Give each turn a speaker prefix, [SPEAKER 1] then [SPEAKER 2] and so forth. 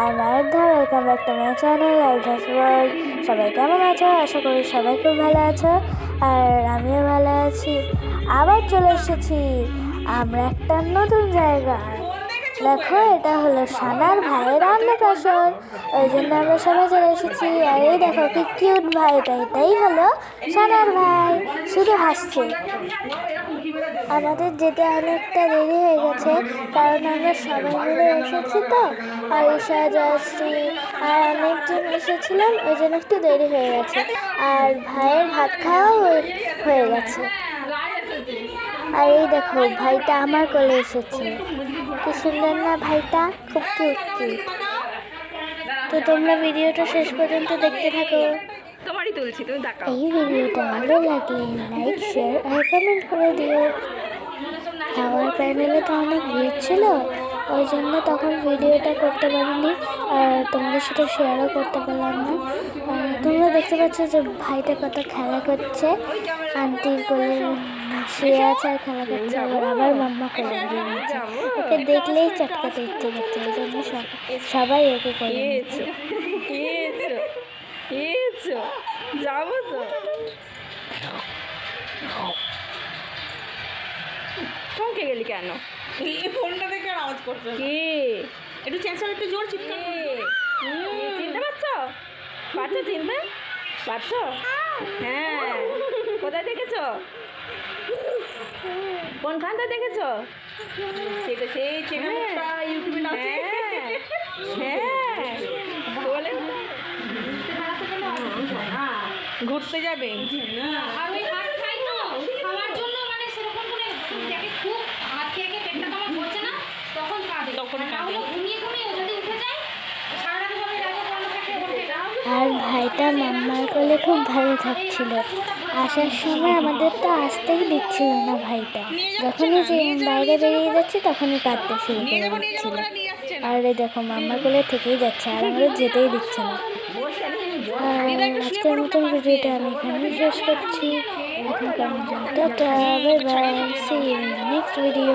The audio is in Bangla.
[SPEAKER 1] আর মায়ের ধা welcome back to my channel আলজাস world সবাই কেমন আছো? আশা করি সবাই খুব ভালো আছো, আর আমিও ভালো আছি। আবার চলে এসেছি। আমরা একটা নতুন জায়গায় দেখো, এটা হলো সানার ভাইয়ের অন্নপ্রাশন। ওই জন্য আমরা সবাই চলে এসেছি। আর এই দেখো, কি কিউট ভাইটা এটাই হলো সানার ভাই। শুধু হাসছে। আমাদের যেতে অনেকটা দেরি হয়ে গেছে, কারণ আমরা সবাই মিলে এসেছি তো। আর ঈশা, জয়শ্রী আর অনেকজন এসেছিলাম, ওই জন্য একটু দেরি হয়ে গেছে। আর ভাইয়ের ভাত খাওয়াও হয়ে- গেছে। আর এই দেখো, ভাইটা আমার কোলে এসেছে। কি সুন্দর না ভাইটা? খুব কিউট কিউট তো তোমরা ভিডিওটা শেষ পর্যন্ত দেখতে থাকো।
[SPEAKER 2] তোমারই তুলছি তুমি তাকাও
[SPEAKER 1] এই ভিডিওটা ভালো লাগলে লাইক শেয়ার আর কমেন্ট করে দিও। খাওয়ার প্যানেলে তো অনেক ভিড় ছিল ওই জন্য তখন ভিডিওটা করতে পারিনি আর তোমাদের সাথে শেয়ারও করতে পারলাম না। তোমরা দেখতে পাচ্ছ যে ভাইটা কত খেলা করছে। আন্টির কোলে শুয়ে আছে আর খেলা করছে আবার আবার মাম্মা কোলে দিয়ে দেখলেই চটকাতে ইচ্ছে করছে ওই জন্য সবাই ওকে
[SPEAKER 2] এসো যাব তো। চমকে গেলি কেন?
[SPEAKER 3] এই ফোনটা দেখে আর আওয়াজ করছে।
[SPEAKER 2] কে?
[SPEAKER 3] একটু চেঁচাও একটু জোর চিৎকার
[SPEAKER 2] কে?
[SPEAKER 3] করো।
[SPEAKER 2] চিনতে পারছ? পারছ চিনতে? পারছ? হ্যাঁ। কোথায় দেখেছ? কোনখানটা দেখেছ?
[SPEAKER 3] সেটা সেই চ্যানেলটা ইউটিউবে
[SPEAKER 2] হ্যাঁ। হ্যাঁ। বলে
[SPEAKER 3] ঘুরতে যাবে।
[SPEAKER 4] আর হাত খাই তো। খাওয়ার জন্য মানে সেরকম করে খুব হাত খেয়ে খেয়ে পেটটা তোমার ভরছে না তখন কাঁদে।
[SPEAKER 3] তখন কাঁদে।
[SPEAKER 1] আর ভাইটা মাম্মার কোলে খুব ভালো থাকছিল। আসার সময় আমাদের তো আসতেই দিচ্ছিল না ভাইটা। যখনই যে বাইরে বেরিয়ে যাচ্ছে, তখনই কাঁদতে শুরু করে দিচ্ছিল। আর দেখো, মাম্মার কোলে থেকেই যাচ্ছে, আর আমাদের যেতেই দিচ্ছে না। আর আজকের মতন ভিডিওটা আমি এখানেই শেষ করছি। Bye bye see next video